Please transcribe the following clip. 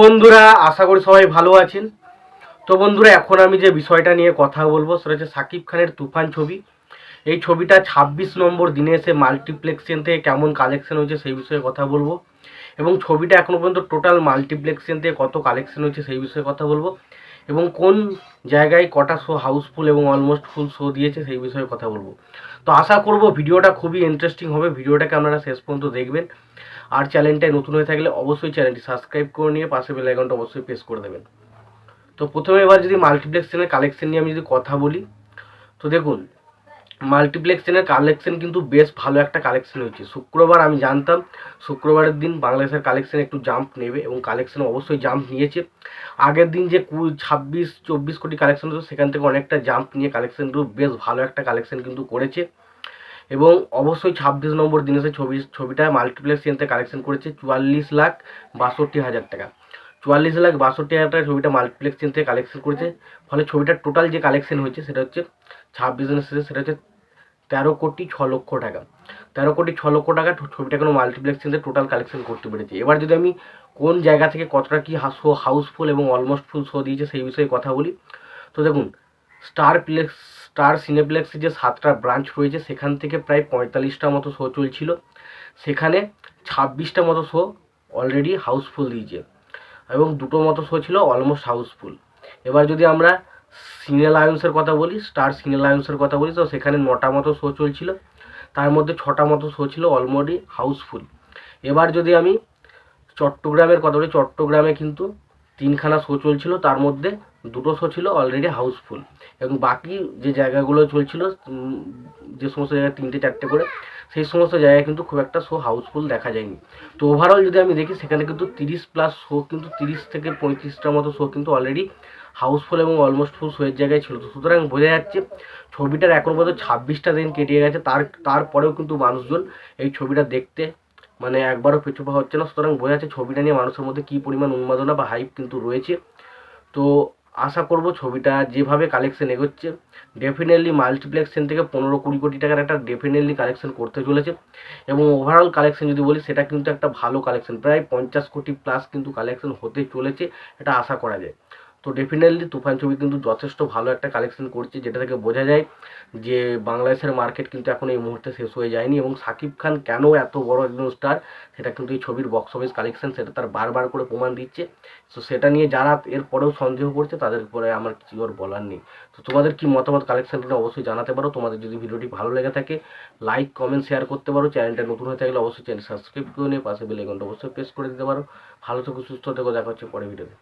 বন্ধুরা, আশা করি সবাই ভালো আছেন। তো বন্ধুরা, এখন আমি যে বিষয়টা নিয়ে কথা বলব সেটা হচ্ছে সাকিব খানের তুফান ছবি। এই ছবিটা ছাব্বিশ নম্বর দিনে এসে মাল্টিপ্লেক্সিয়ান থেকে কেমন কালেকশন হয়েছে সেই বিষয়ে কথা বলব। এবং ছবিটা এখনও পর্যন্ত টোটাল মাল্টিপ্লেক্সিয়ান থেকে কত কালেকশন হয়েছে সেই বিষয়ে কথা বলব। এবং কোন জায়গায় কটা শো হাউসফুল এবং অলমোস্ট ফুল শো দিয়েছে সেই বিষয়ে কথা বলব। তো আশা করব ভিডিওটা খুবই ইন্টারেস্টিং হবে। ভিডিওটাকে আপনারা শেষ পর্যন্ত দেখবেন। আর চ্যানেলটায় নতুন হয়ে থাকলে অবশ্যই চ্যানেলটি সাবস্ক্রাইব করে নিয়ে পাশে বেল আইকনটা অবশ্যই প্রেস করে দেবেন। তো প্রথমে এবার যদি মাল্টিপ্লেক্স চ্যানেল কালেকশন নিয়ে আমি যদি কথা বলি, তো দেখুন মাল্টিপ্লেক্স চ্যানেল কালেকশন কিন্তু বেশ ভালো একটা কালেকশন হয়েছে। শুক্রবার আমি জানতাম, শুক্রবারের দিন বাংলাদেশের কালেকশন একটু জাম্প নেবে এবং কালেকশন অবশ্যই জাম্প নিয়েছে। আগের দিন যে কু ছাব্বিশ, চব্বিশ কোটি কালেকশন হতো, সেখান থেকে অনেকটা জাম্প নিয়ে কালেকশনগুলো বেশ ভালো একটা কালেকশন কিন্তু করেছে। এবং অবশ্যই ছাব্বিশ নম্বর দিনে সে ছবি, ছবিটা মাল্টিপ্লেক্স চেনতে কালেকশন করেছে চুয়াল্লিশ লাখ বাষট্টি হাজার টাকা। চুয়াল্লিশ লাখ বাষট্টি হাজার টাকা ছবিটা মাল্টিপ্লেক্স থেকে কালেকশন করেছে। ফলে ছবিটার টোটাল যে কালেকশন হয়েছে সেটা হচ্ছে ছাব্বিশ দিনের শেষে সেটা হচ্ছে তেরো কোটি ছ লক্ষ টাকা। তেরো কোটি ছ লক্ষ টাকা ছবিটা কোনো মাল্টিপ্লেক্স চেনতে টোটাল কালেকশন করতে পেরেছে। এবার যদি আমি কোন জায়গা থেকে কতটা কী হাউসফুল এবং অলমোস্ট ফুল শো দিয়েছে সেই বিষয়ে কথা বলি। তো দেখুন স্টার প্লেক্স স্টার সিনেপ্লেক্সের যে সাতটা ব্রাঞ্চ রয়েছে, সেখান থেকে প্রায় পঁয়তাল্লিশটা মতো শো চলছিল। সেখানে ছাব্বিশটা মতো শো অলরেডি হাউসফুল দিয়েছে এবং দুটো মতো শো ছিল অলমোস্ট হাউসফুল এবার যদি আমরা সিনে লায়ন্সের কথা বলি স্টার সিনে লায়ন্সের কথা বলি, তো সেখানে নটা মতো শো চলছিল। তার মধ্যে ছটা মতো শো ছিল অলমোডি হাউসফুল এবার যদি আমি চট্টগ্রামের কথা বলি, চট্টগ্রামে কিন্তু তিনখানা শো চলছিল, তার মধ্যে দুটো শো ছিল অলরেডি হাউসফুল এবং বাকি যে জায়গাগুলো চলছিল যে সমস্ত জায়গায় তিনটে চারটে করে, সেই সমস্ত জায়গায় কিন্তু খুব একটা শো হাউসফুল দেখা যায়নি। তো ওভারঅল যদি আমি দেখি, সেখানে কিন্তু তিরিশ প্লাস শো কিন্তু তিরিশ থেকে পঁয়ত্রিশটার মতো শো কিন্তু অলরেডি হাউসফুল এবং অলমোস্ট ফুল শোয়ের জায়গায় ছিল। তো সুতরাং বোঝা যাচ্ছে, ছবিটার এখন পর্যন্ত ছাব্বিশটা দিন কেটে গেছে। তার, তারপরেও কিন্তু মানুষজন এই ছবিটা দেখতে মানে একবারও পিছু পা হচ্ছে না। সুতরাং বোঝা যাচ্ছে ছবিটা নিয়ে মানুষের মধ্যে কী পরিমাণ উন্মাদনা বা হাইপ কিন্তু রয়েছে। তো আশা করব ছবিটা যেভাবে কালেকশন এগোচ্ছে ডেফিনেটলি মাল্টিপ্লেক্সেন থেকে পনেরো কুড়ি কোটি টাকার একটা ডেফিনেটলি কালেকশন করতে চলেছে। এবং ওভারঅল কালেকশন যদি বলি, সেটা কিন্তু একটা ভালো কালেকশন প্রায় পঞ্চাশ কোটি প্লাস কিন্তু কালেকশন হতে চলেছে, এটা আশা করা যায়। তো ডেফিনেটলি তুফান ছবি কিন্তু যথেষ্ট ভালো একটা কালেকশন করছে, যেটা থেকে বোঝা যায় যে বাংলাদেশের মার্কেট কিন্তু এখন এই মুহূর্তে শেষ হয়ে যায়নি এবং সাকিব খান কেন এত বড় একজন স্টার সেটা কিন্তু এই ছবির বক্স অফিস কালেকশন সেটা তার বারবার করে প্রমাণ দিচ্ছে। তো সেটা নিয়ে যারা এর পরেও সন্দেহ করছে, তাদের উপরে আমার কিছু আর বলার নেই। তো তোমাদের কি মতামত কালেকশনটা অবশ্যই জানাতে পারো। তোমাদের যদি ভিডিওটি ভালো লেগে থাকে লাইক কমেন্ট শেয়ার করতে পারো। চ্যানেলটা নতুন হয়ে থাকলে অবশ্যই চ্যানেল সাবস্ক্রাইব করে নিয়ে পাশে বেল আইকনটা অবশ্যই প্রেস করে দিতে পারো। ভালো থেকো, সুস্থ থেকো, দেখা হচ্ছে পরে ভিডিওতে